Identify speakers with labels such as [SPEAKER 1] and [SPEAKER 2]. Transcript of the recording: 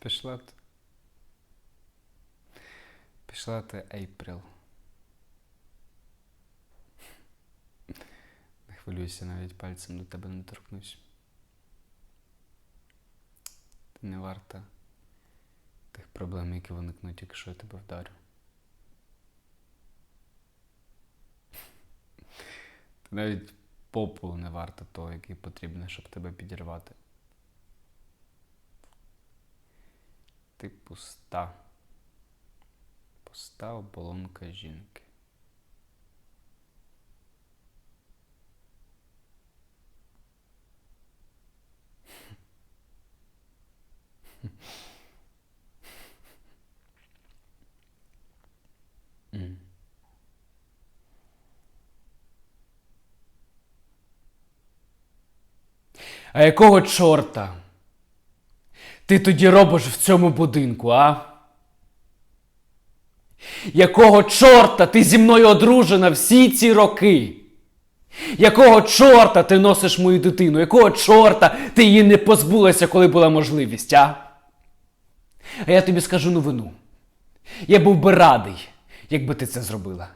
[SPEAKER 1] Пішла. Пішла ти Ейприл. Не хвилюйся, навіть пальцем до тебе не торкнусь. Ти не варта тих проблем, які виникнуть, якщо я тебе вдарю. Ти навіть попелу не варта того, який потрібно, щоб тебе підірвати. Ти пуста. Пуста оболонка жінки. А якого чорта? Ти тоді робиш в цьому будинку, а? Якого чорта ти зі мною одружена всі ці роки? Якого чорта ти носиш мою дитину? Якого чорта ти її не позбулася, коли була можливість, а? А я тобі скажу новину. Я був би радий, якби ти це зробила.